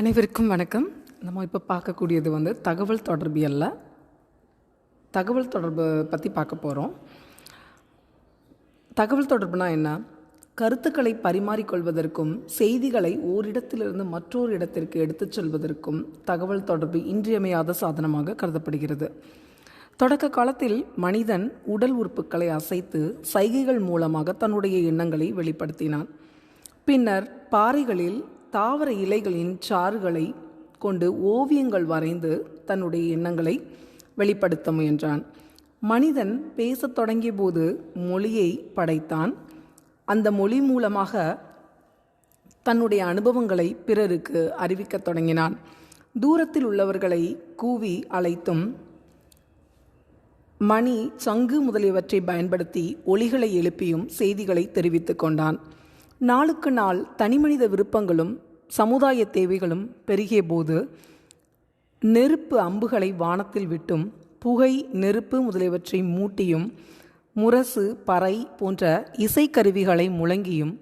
அனைவருக்கும் வணக்கம். நம்ம இப்போ பார்க்கக்கூடியது வந்து தகவல் தொடர்பியல்ல தகவல் தொடர்பு பற்றி பார்க்க போகிறோம் தகவல் தொடர்புனா என்ன? கருத்துக்களை பரிமாறிக்கொள்வதற்கும் செய்திகளை ஓரிடத்திலிருந்து மற்றொரு இடத்திற்கு எடுத்துச் செல்வதற்கும் தகவல் தொடர்பு இன்றியமையாத சாதனமாக கருதப்படுகிறது. தொடக்க காலத்தில் மனிதன் உடல் உறுப்புகளை அசைத்து சைகைகள் மூலமாக தன்னுடைய எண்ணங்களை வெளிப்படுத்தினான். பின்னர் பாறைகளில் தாவர இலைகளின் சாறுகளை கொண்டு ஓவியங்கள் வரைந்து தன்னுடைய எண்ணங்களை வெளிப்படுத்த முயன்றான். மனிதன் பேசத் தொடங்கிய போது மொழியை படைத்தான். அந்த மொழி மூலமாக தன்னுடைய அனுபவங்களை பிறருக்கு அறிவிக்கத் தொடங்கினான். தூரத்தில் உள்ளவர்களை கூவி அழைத்தும் மணி சங்கு முதலியவற்றை பயன்படுத்தி ஒளிகளை எழுப்பியும் செய்திகளை தெரிவித்துக் கொண்டான். நாளுக்கு நாள் தனிமனித விருப்பங்களும் சமுதாய தேவைகளும் பெருகிய போது நெருப்பு அம்புகளை வானத்தில் விட்டும் புகை நெருப்பு முதலியவற்றை மூட்டியும் முரசு பறை போன்ற இசைக்கருவிகளை முழங்கியும்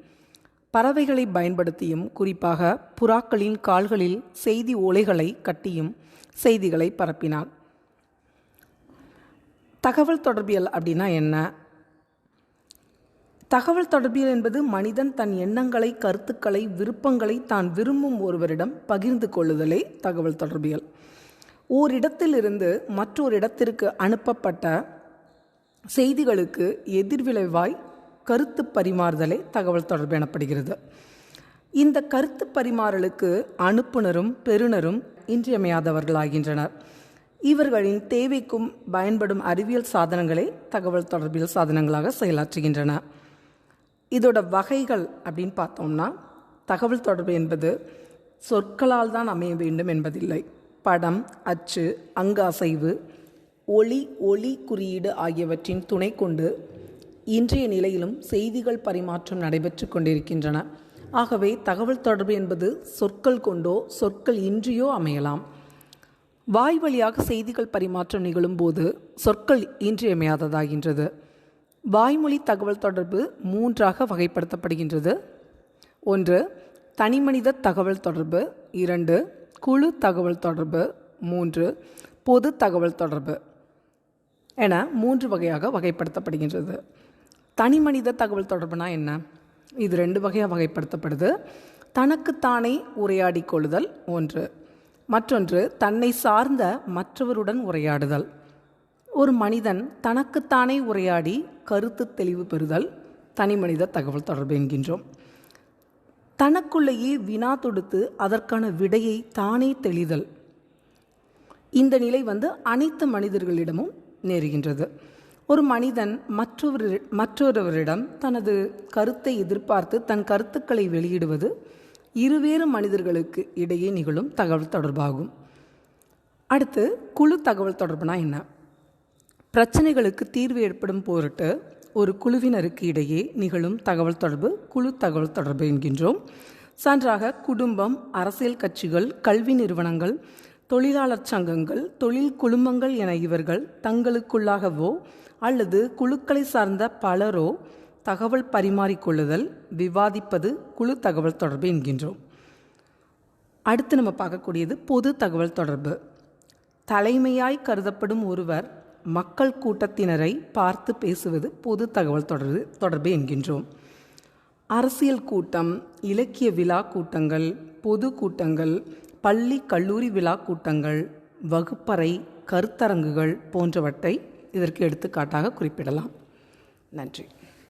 பறவைகளை பயன்படுத்தியும் குறிப்பாக புறாக்களின் கால்களில் செய்தி ஓலைகளை கட்டியும் செய்திகளை பரப்பினார். தகவல் தொடர்பியல் அப்படின்னா என்ன? தகவல் தொடர்பியல் என்பது மனிதன் தன் எண்ணங்களை கருத்துக்களை விருப்பங்களை தான் விரும்பும் ஒருவரிடம் பகிர்ந்து கொள்ளுதலே தகவல் தொடர்பியல். ஓரிடத்திலிருந்து மற்றொரு இடத்திற்கு அனுப்பப்பட்ட செய்திகளுக்கு எதிர்விளைவாய் கருத்து பரிமாறுதலே தகவல் தொடர்பு எனப்படுகிறது. இந்த கருத்து பரிமாறலுக்கு அனுப்புனரும் பெறுநரும் இன்றியமையாதவர்களாகின்றனர். இவர்களின் தேவைக்கும் பயன்படும் அறிவியல் சாதனங்களே தகவல் தொடர்பியல் சாதனங்களாக செயலாற்றுகின்றன. இதோட வகைகள் அப்படின்னு பார்த்தோம்னா தகவல் தொடர்பு என்பது சொற்களால் தான் அமைய வேண்டும் என்பதில்லை. படம் அச்சு அங்காசைவு ஒளி ஒளி குறியீடு ஆகியவற்றின் துணை கொண்டு இன்றைய நிலையிலும் செய்திகள் பரிமாற்றம் நடைபெற்று கொண்டிருக்கின்றன. ஆகவே தகவல் தொடர்பு என்பது சொற்கள் கொண்டோ சொற்கள் இன்றியோ அமையலாம். வாய் வழியாக செய்திகள் பரிமாற்றம் நிகழும்போது சொற்கள் இன்றியமையாததாகின்றது. வாய்மொழி தகவல் தொடர்பு மூன்றாக வகைப்படுத்தப்படுகின்றது. ஒன்று தனிமனித தகவல் தொடர்பு. இரண்டு குழு தகவல் தொடர்பு. மூன்று பொது தகவல் தொடர்பு என மூன்று வகையாக வகைப்படுத்தப்படுகின்றது. தனிமனித தகவல் தொடர்புனா என்ன? இது ரெண்டு வகையாக வகைப்படுத்தப்படுது. தனக்குத்தானே உரையாடி கொள்ளுதல். ஒன்று மற்றொன்று தன்னை சார்ந்த மற்றவருடன் உரையாடுதல். ஒரு மனிதன் தனக்குத்தானே உரையாடி கருத்து தெளிவு பெறுதல் தனிமனித தகவல் தொடர்பு என்கின்றோம். தனக்குள்ளேயே வினா தொடுத்து அதற்கான விடையை தானே தெளிதல். இந்த நிலை வந்து அனைத்து மனிதர்களிடமும் நேருகின்றது. ஒரு மனிதன் மற்றொரு மற்றொருவரிடம் தனது கருத்தை எதிர்பார்த்து தன் கருத்துக்களை வெளியிடுவது இருவேறு மனிதர்களுக்கு இடையே நிகழும் தகவல் தொடர்பாகும். அடுத்து குழு தகவல் தொடர்புனா என்ன? பிரச்சனைகளுக்கு தீர்வு ஏற்படும் பொருட்டு ஒரு குழுவினருக்கு இடையே நிகழும் தகவல் தொடர்பு குழு தகவல் தொடர்பு என்கின்றோம். சான்றாக குடும்பம் அரசியல் கட்சிகள் கல்வி நிறுவனங்கள் தொழிலாளர் சங்கங்கள் தொழில் குழுமங்கள் என இவர்கள் தங்களுக்குள்ளாகவோ அல்லது குழுக்களை சார்ந்த பலரோ தகவல் பரிமாறிக்கொள்ளுதல் விவாதிப்பது குழு தகவல் தொடர்பு என்கின்றோம். அடுத்து நம்ம பார்க்கக்கூடியது பொது தகவல் தொடர்பு. தலைமையாய் கருதப்படும் ஒருவர் மக்கள் கூட்டத்தினரை பார்த்து பேசுவது பொது தகவல் தொடர்பு தொடர்பு என்கின்றோம். அரசியல் கூட்டம் இலக்கிய விழா கூட்டங்கள் பொது கூட்டங்கள் பள்ளி கல்லூரி விழா கூட்டங்கள் வகுப்பறை கருத்தரங்குகள் போன்றவற்றை இதற்கு எடுத்துக்காட்டாக குறிப்பிடலாம். நன்றி.